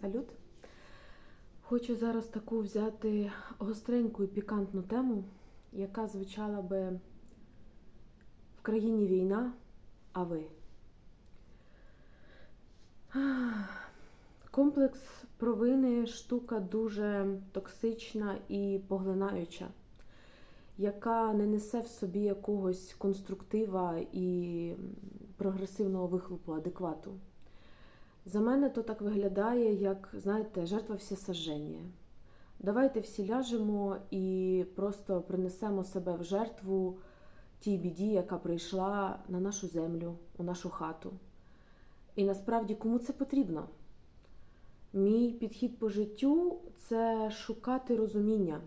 Салют. Хочу зараз таку взяти гостреньку і пікантну тему, яка звучала би в країні війна, а ви. Комплекс провини штука дуже токсична і поглинаюча, яка не несе в собі якогось конструктива і прогресивного вихлопу, адеквату. За мене то так виглядає, як, знаєте, жертва всесожження. Давайте всі ляжемо і просто принесемо себе в жертву тій біді, яка прийшла на нашу землю, у нашу хату. І насправді кому це потрібно? Мій підхід по життю це шукати розуміння,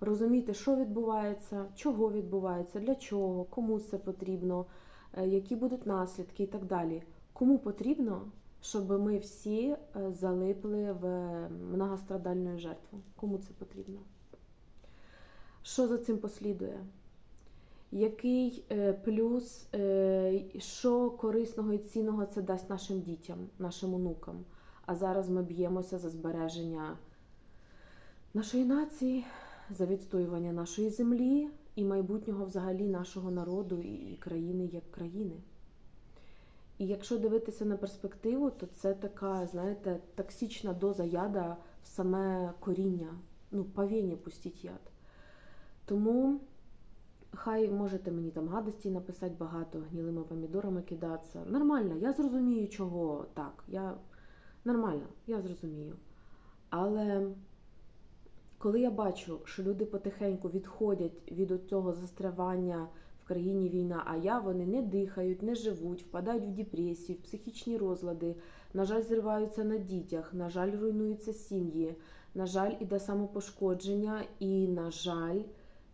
розуміти, що відбувається, чого відбувається, для чого, кому це потрібно, е, які будуть наслідки і так далі. Кому потрібно, щоб ми всі е, залипли в многострадальну жертву? Кому це потрібно? Що за цим послідує? Який е, плюс, е, що корисного і цінного це дасть нашим дітям, нашим онукам? А зараз ми б'ємося за збереження нашої нації, за відстоювання нашої землі і майбутнього взагалі нашого народу і країни як країни. І якщо дивитися на перспективу, то це така, знаєте, токсична доза яда в саме коріння, ну, повіння пустіть яд. Тому хай можете мені там гадості написати багато, гнілими помідорами кидатися. Нормально, я зрозумію, чого так. Я Нормально, я зрозумію. Але коли я бачу, що люди потихеньку відходять від цього застрявання країні війна, а я вони не дихають, не живуть, впадають в депресію, в психічні розлади, на жаль, зриваються на дітях, на жаль, руйнуються сім'ї, на жаль, іде самопошкодження, і, на жаль,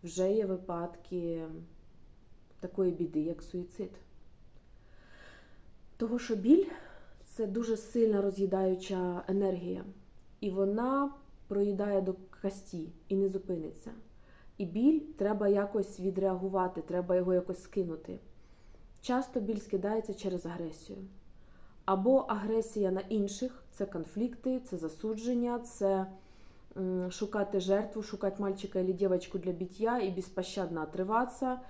вже є випадки такої біди, як суїцид. Того, що біль це дуже сильна роз'їдаюча енергія, і вона проїдає до кості і не зупиниться. І біль треба якось відреагувати, треба його якось скинути. Часто біль скидається через агресію. Або агресія на інших це конфлікти, це засудження, це шукати жертву, шукати мальчика или девочку для биття і безпощадно отриватися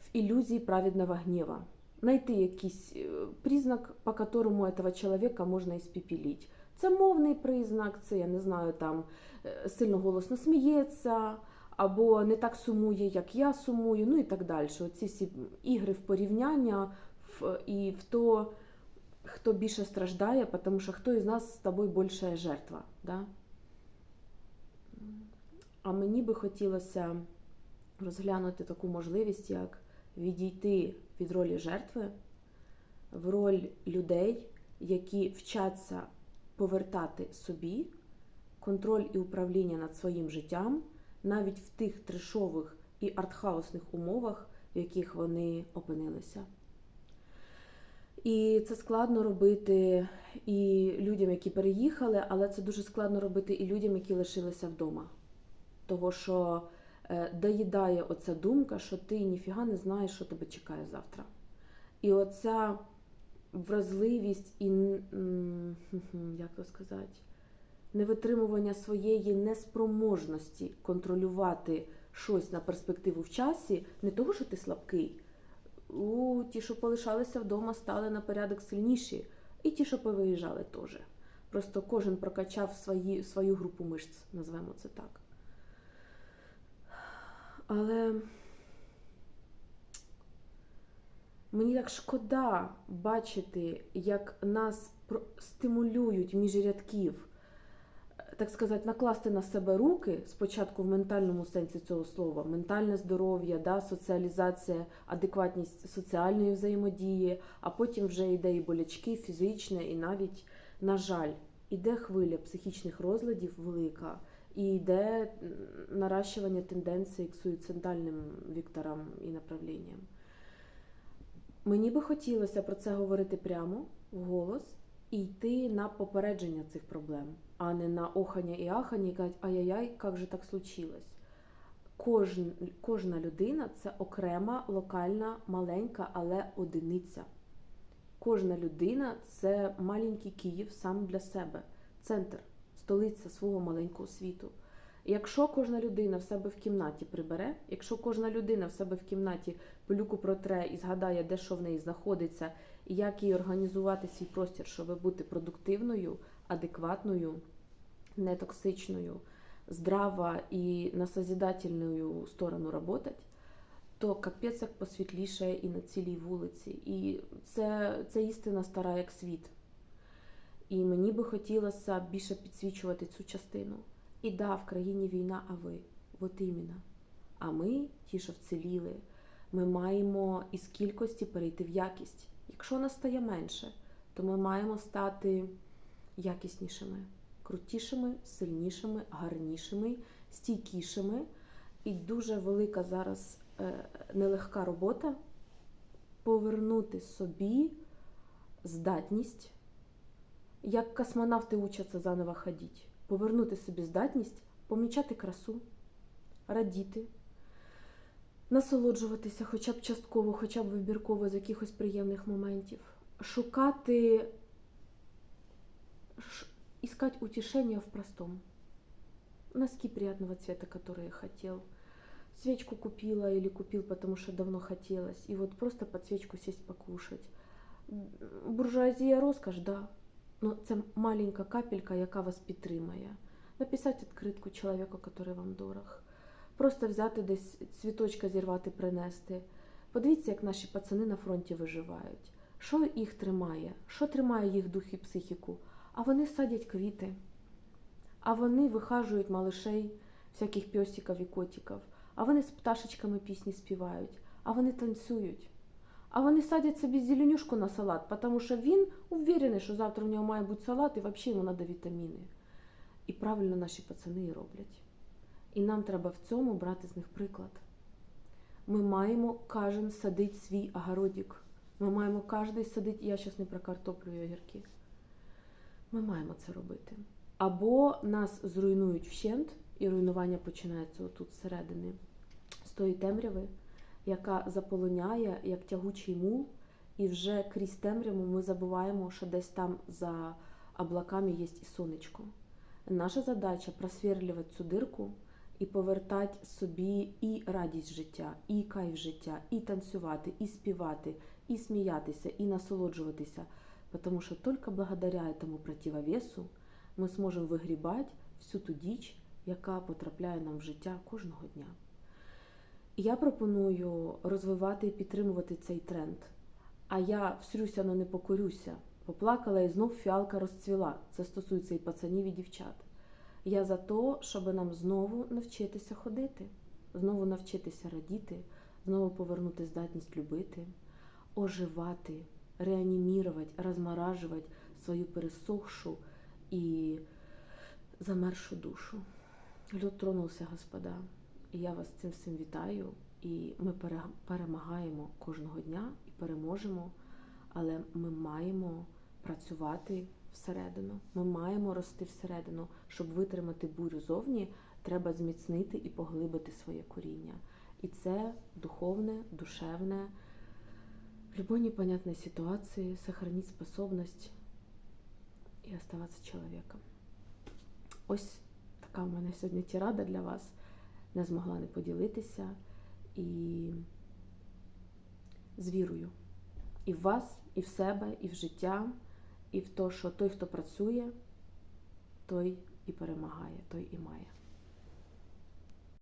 в ілюзії праведного гнєва найти якийсь признак, по которому этого чоловіка можна іспепелити. Це мовний признак, це я не знаю, там сильно голосно сміється, або не так сумує, як я сумую, ну і так далі. Оці всі ігри в порівняння в, і в то, хто більше страждає, тому що хто із нас з тобою більша жертва. Да? А мені би хотілося розглянути таку можливість, як відійти від ролі жертви в роль людей, які вчаться повертати собі контроль і управління над своїм життям, навіть в тих трешових і артхаусних умовах, в яких вони опинилися. І це складно робити і людям, які переїхали, але це дуже складно робити і людям, які лишилися вдома. Того, що доїдає оця думка, що ти ніфіга не знаєш, що тебе чекає завтра. І оця вразливість і, як то сказати, невитримування своєї неспроможності контролювати щось на перспективу в часі, не того, що ти слабкий. У ті, що полишалися вдома, стали на порядок сильніші, і ті, що повиїжджали, теж. Просто кожен прокачав свої, свою групу мишць, назвемо це так. Але мені так шкода бачити, як нас стимулюють між рядків, так сказати, накласти на себе руки спочатку в ментальному сенсі цього слова, ментальне здоров'я, да, соціалізація, адекватність соціальної взаємодії, а потім вже йде і болячки, фізичне, і навіть, на жаль, іде хвиля психічних розладів велика. І йде наращування тенденцій к суїцидальним вікторам і направленням. Мені би хотілося про це говорити прямо вголос і йти на попередження цих проблем, а не на охання і ахання і казати, ай-яй-яй, як же так случилось. Кожн, кожна людина це окрема, локальна, маленька, але одиниця. Кожна людина це маленький Київ сам для себе. центр, столиця свого маленького світу. Якщо кожна людина в себе в кімнаті прибере, якщо кожна людина в себе в кімнаті пилюку протре і згадає, де що в неї знаходиться, і як їй організувати свій простір, щоб бути продуктивною, адекватною, нетоксичною, здрава і на созидательну сторону работать, то капець як посвітліше і на цілій вулиці. І це, це істина стара як світ. І мені би хотілося більше підсвічувати цю частину. І да, в країні війна, а ви, от іменно. А ми, ті, що вціліли, ми маємо із кількості перейти в якість. Якщо нас стає менше, то ми маємо стати якіснішими, крутішими, сильнішими, гарнішими, стійкішими. І дуже велика зараз е, нелегка робота повернути собі здатність, як космонавти учаться заново ходити, повернути собі здатність помічати красу, радіти, насолоджуватися хоча б частково, хоча б вибірково з якихось приємних моментів, шукати, ш- искать утешение в простом. Носки приятного цвета, которые я хотел. Свечку купила или купил, потому что давно хотелось. И вот просто под свечку сесть покушать. М, Буржуазія розкош, да. Ну, це маленька капелька, яка вас підтримає. Написати відкритку чоловіку, який вам дорог. Просто взяти десь цвіточка зірвати, принести. Подивіться, як наші пацани на фронті виживають. Що їх тримає? Що тримає їх дух і психіку? А вони садять квіти. А вони вихажують малишей, всяких пьосиків і котиків. А вони з пташечками пісні співають, а вони танцюють. А вони садять собі зеленюшку на салат, тому що він уверений, що завтра у нього має бути салат і взагалі йому треба вітаміни. І правильно наші пацани і роблять. І нам треба в цьому брати з них приклад. Ми маємо кожен садити свій огородик. Ми маємо кожен садити, я зараз не про картоплю і огірки. Ми маємо це робити. Або нас зруйнують вщент, і руйнування починається отут зсередини, з тої темряви, яка заполоняє як тягучий мул, і вже крізь темряву ми забуваємо, що десь там за облаками є і сонечко. Наша задача просверлювати цю дирку і повертати собі і радість життя, і кайф життя, і танцювати, і співати, і сміятися, і насолоджуватися. Тому що тільки благодаря этому противовесу ми зможемо вигрібати всю ту діч, яка потрапляє нам в життя кожного дня. Я пропоную розвивати і підтримувати цей тренд. А я всрюся, но не покорюся. Поплакала і знов фіалка розцвіла. Це стосується і пацанів, і дівчат. Я за те, щоб нам знову навчитися ходити, знову навчитися радіти, знову повернути здатність любити, оживати, реанімірувати, розморажувати свою пересохшу і замершу душу. Люд тронувся, господа. І я вас цим всім вітаю. І ми перемагаємо кожного дня і переможемо, але ми маємо працювати всередину. Ми маємо рости всередину. Щоб витримати бурю зовні, треба зміцнити і поглибити своє коріння. І це духовне, душевне, в любой непонятной ситуации сохранить способность і оставатися чоловіком. Ось така в мене сьогодні тірада для вас. Не змогла не поділитися і з вірою. І в вас, і в себе, і в життя, і в те, що той, хто працює, той і перемагає, той і має.